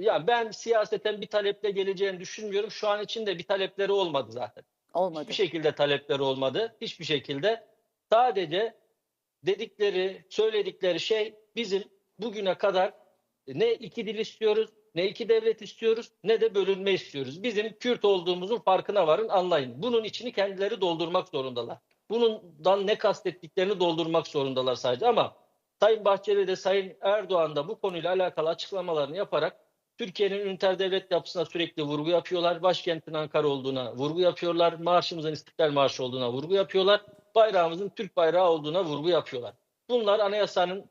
Ya ben siyaseten bir taleple geleceğini düşünmüyorum. Şu an için de bir talepleri olmadı zaten. Olmadı. Hiçbir şekilde talepleri olmadı. Hiçbir şekilde. Sadece dedikleri, söyledikleri şey bizim bugüne kadar ne iki dil istiyoruz, ne iki devlet istiyoruz, ne de bölünme istiyoruz. Bizim Kürt olduğumuzun farkına varın, anlayın. Bunun içini kendileri doldurmak zorundalar. Bundan ne kastettiklerini doldurmak zorundalar sadece. Ama Sayın Bahçeli de Sayın Erdoğan da bu konuyla alakalı açıklamalarını yaparak Türkiye'nin üniter devlet yapısına sürekli vurgu yapıyorlar. Başkentin Ankara olduğuna vurgu yapıyorlar. Marşımızın İstiklal Marşı olduğuna vurgu yapıyorlar. Bayrağımızın Türk bayrağı olduğuna vurgu yapıyorlar. Bunlar anayasanın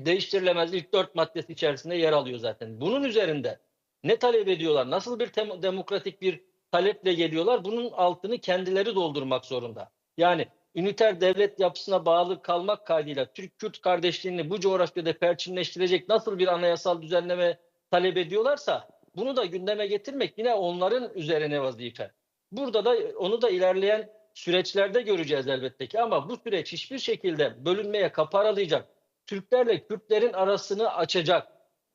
değiştirilemez ilk dört maddesi içerisinde yer alıyor zaten. Bunun üzerinde ne talep ediyorlar? Nasıl bir demokratik bir taleple geliyorlar? Bunun altını kendileri doldurmak zorunda. Yani üniter devlet yapısına bağlı kalmak kaydıyla Türk-Kürt kardeşliğini bu coğrafyada perçinleştirecek nasıl bir anayasal düzenleme talep ediyorlarsa bunu da gündeme getirmek yine onların üzerine vazife. Burada da onu da ilerleyen süreçlerde göreceğiz elbette ki ama bu süreç hiçbir şekilde bölünmeye kapı aralayacak, Türklerle Kürtlerin arasını açacak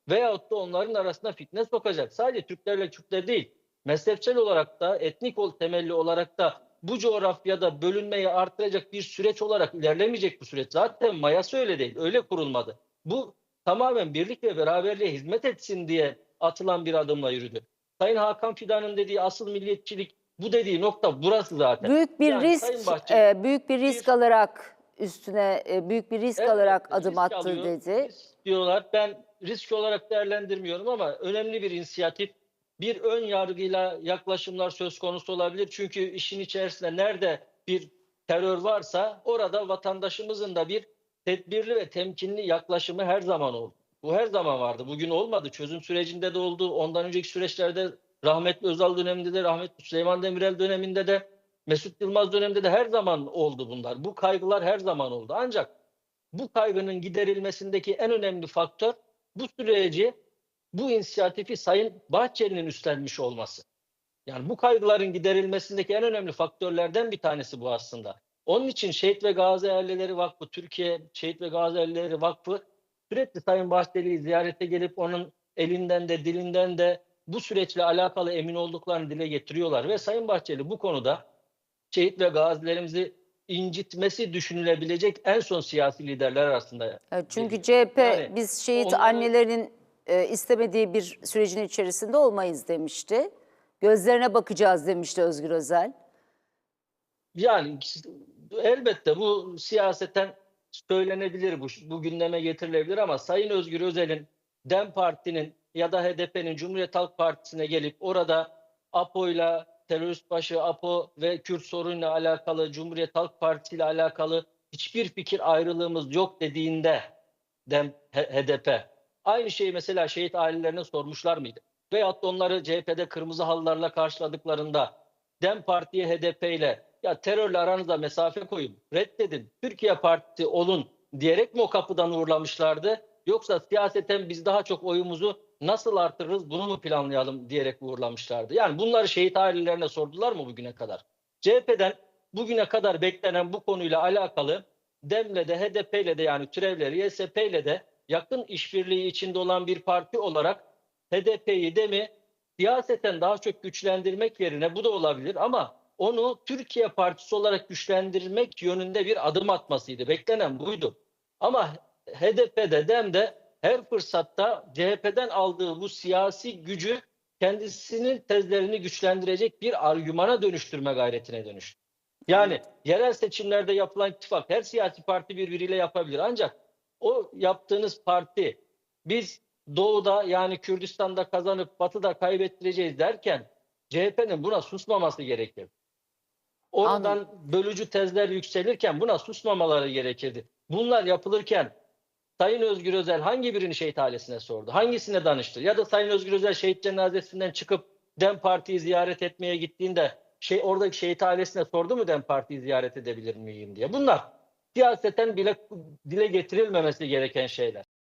veyahut da onların arasına fitne sokacak. Sadece Türklerle Kürtler değil, mezhepsel olarak da etnik temelli olarak da bu coğrafyada bölünmeyi artıracak bir süreç olarak ilerlemeyecek bu süreç. Zaten mayası öyle değil, öyle kurulmadı. Bu tamamen birlik ve beraberliğe hizmet etsin diye atılan bir adımla yürüdü. Sayın Hakan Fidan'ın dediği asıl milliyetçilik bu dediği nokta burası zaten. Büyük bir Yani risk, Sayın Bahçeli e, büyük bir risk bir- alarak üstüne e, büyük bir risk Evet, alarak risk adım attı alıyor, dedi. risk diyorlar. Ben risk olarak değerlendirmiyorum ama önemli bir inisiyatif. Bir ön yargıyla yaklaşımlar söz konusu olabilir. Çünkü işin içerisinde nerede bir terör varsa orada vatandaşımızın da bir tedbirli ve temkinli yaklaşımı her zaman oldu. Bu her zaman vardı. Bugün olmadı. Çözüm sürecinde de oldu. Ondan önceki süreçlerde rahmetli Özal döneminde de, rahmetli Süleyman Demirel döneminde de, Mesut Yılmaz döneminde de her zaman oldu bunlar. Bu kaygılar her zaman oldu. Ancak bu kaygının giderilmesindeki en önemli faktör bu süreci, bu inisiyatifi Sayın Bahçeli'nin üstlenmiş olması. Yani bu kaygıların giderilmesindeki en önemli faktörlerden bir tanesi bu aslında. Onun için Şehit ve Gazi Aileleri Vakfı, Türkiye Şehit ve Gazi Aileleri Vakfı sürekli Sayın Bahçeli'yi ziyarete gelip onun elinden de dilinden de bu süreçle alakalı emin olduklarını dile getiriyorlar. Ve Sayın Bahçeli bu konuda şehit ve gazilerimizi incitmesi düşünülebilecek en son siyasi liderler arasında. Evet, çünkü. CHP Yani biz şehit onları- annelerin e, istemediği bir sürecin içerisinde olmayız demişti. Gözlerine bakacağız demişti Özgür Özel. Yani elbette bu siyaseten söylenebilir, bu, bu gündeme getirilebilir ama Sayın Özgür Özel'in DEM Parti'nin ya da HDP'nin Cumhuriyet Halk Partisi'ne gelip orada APO'yla terörist başı APO ve Kürt sorunuyla alakalı Cumhuriyet Halk Partisi ile alakalı hiçbir fikir ayrılığımız yok dediğinde DEM, HDP aynı şeyi mesela şehit ailelerine sormuşlar mıydı? Veyahut onları CHP'de kırmızı halılarla karşıladıklarında DEM Parti'ye HDP ile ya terörle aranıza mesafe koyun, reddedin, Türkiye Partisi olun diyerek mi o kapıdan uğurlamışlardı? Yoksa siyaseten biz daha çok oyumuzu nasıl artırırız bunu mu planlayalım diyerek uğurlamışlardı. Yani bunları şehit ailelerine sordular mı bugüne kadar? CHP'den bugüne kadar beklenen bu konuyla alakalı DEM'le de HDP ile de yani türevleri YSP ile de yakın işbirliği içinde olan bir parti olarak HDP'yi de mi siyaseten daha çok güçlendirmek yerine bu da olabilir ama onu Türkiye Partisi olarak güçlendirmek yönünde bir adım atmasıydı. Beklenen buydu. Ama HDP'de DEM de her fırsatta CHP'den aldığı bu siyasi gücü kendisinin tezlerini güçlendirecek bir argümana dönüştürme gayretine dönüştü. Yani yerel seçimlerde yapılan ittifak her siyasi parti birbiriyle yapabilir. Ancak o yaptığınız parti biz doğuda yani Kürdistan'da kazanıp batıda kaybettireceğiz derken CHP'nin buna susmaması gerekir. Oradan bölücü tezler yükselirken buna susmamaları gerekirdi. Bunlar yapılırken Sayın Özgür Özel hangi birini şehit ailesine sordu? Hangisine danıştı? Ya da Sayın Özgür Özel şehit cenazesinden çıkıp DEM Parti'yi ziyaret etmeye gittiğinde şey oradaki şehit ailesine sordu mu DEM Parti'yi ziyaret edebilir miyim diye. Bunlar siyaseten bile dile getirilmemesi gereken şeyler.